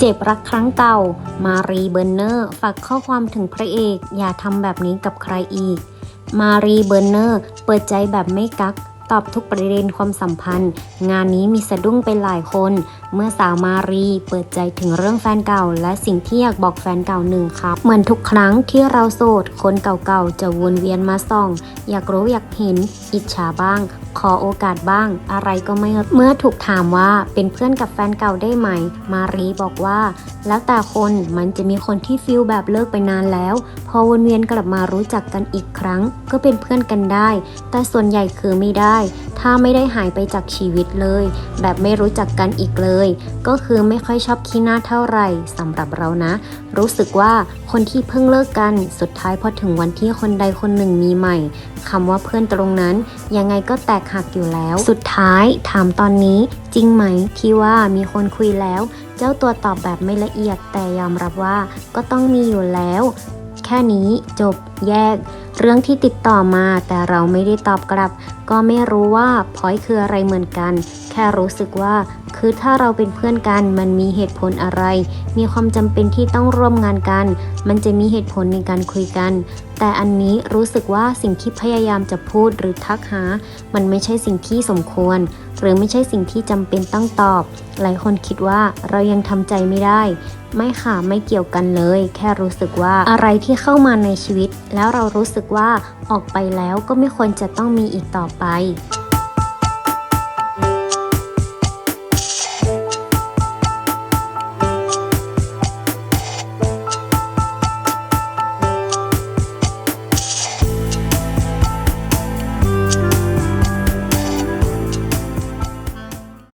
เจ็บรักครั้งเก่า มารีเบอร์เนอร์ฝากข้อความถึงพระเอก อย่าทำแบบนี้กับใครอีก มารีเบอร์เนอร์เปิดใจแบบไม่กัก ตอบทุกประเด็นความสัมพันธ์ งานนี้มีสะดุ้งไปหลายคนเมื่อสาวมารีเปิดใจถึงเรื่องแฟนเก่า และสิ่งที่อยากบอกแฟนเก่าหนึ่งครับ เหมือนทุกครั้งที่เราโสด คนเก่าๆ จะวนเวียนมาส่อง อยากรู้อยากเห็น อิจฉาบ้าง ขอโอกาสบ้าง อะไรก็ไม่เมื่อถูกถามว่าเป็นเพื่อนกับแฟนเก่าได้ไหม มารีบอกว่า แล้วแต่คนมันจะมีคนที่ฟิลแบบเลิกไปนานแล้ว พอวนเวียนกลับมารู้จักกันอีกครั้ง ก็เป็นเพื่อนกันได้ แต่ส่วนใหญ่คือไม่ได้ ถ้าไม่ได้หายไปจากชีวิตเลย แบบไม่รู้จักกันอีกเลยก็คือไม่ค่อยชอบขี้หน้าเท่าไหร่สำหรับเรานะ รู้สึกว่าคนที่เพิ่งเลิกกันสุดท้ายพอถึงวันที่คนใดคนหนึ่งมีใหม่คำว่าเพื่อนตรงนั้น ยังไงก็แตกหักอยู่แล้ว สุดท้ายถามตอนนี้จริงไหมที่ว่ามีคนคุยแล้ว เจ้าตัวตอบแบบไม่ละเอียดแต่ยอมรับว่าก็ต้องมีอยู่แล้ว แค่นี้จบแยก เรื่องที่ติดต่อมาแต่เราไม่ได้ตอบกลับ ก็ไม่รู้ว่าพอยคืออะไรเหมือนกัน แค่รู้สึกว่า คือถ้าเราเป็นเพื่อนกันมันมีเหตุผลอะไร มีความจำเป็นที่ต้องร่วมงานกัน มันจะมีเหตุผลในการคุยกัน แต่อันนี้รู้สึกว่าสิ่งที่พยายามจะพูดหรือทักหา มันไม่ใช่สิ่งที่สมควร หรือไม่ใช่สิ่งที่จำเป็นต้องตอบ หลายคนคิดว่าเรายังทำใจไม่ได้ ไม่ค่ะไม่เกี่ยวกันเลย แค่รู้สึกว่าอะไรที่เข้ามาในชีวิต แล้วเรารู้สึกว่าออกไปแล้วก็ไม่ควรจะต้องมีอีกต่อไป